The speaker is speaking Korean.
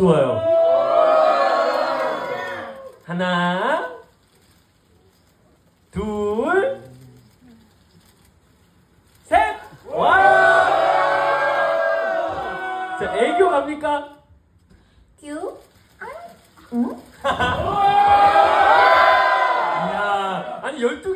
좋아요. 하나, 둘, 셋! 와! 자, 애교 갑니까? 큐, 응? 야, 아니, 12개.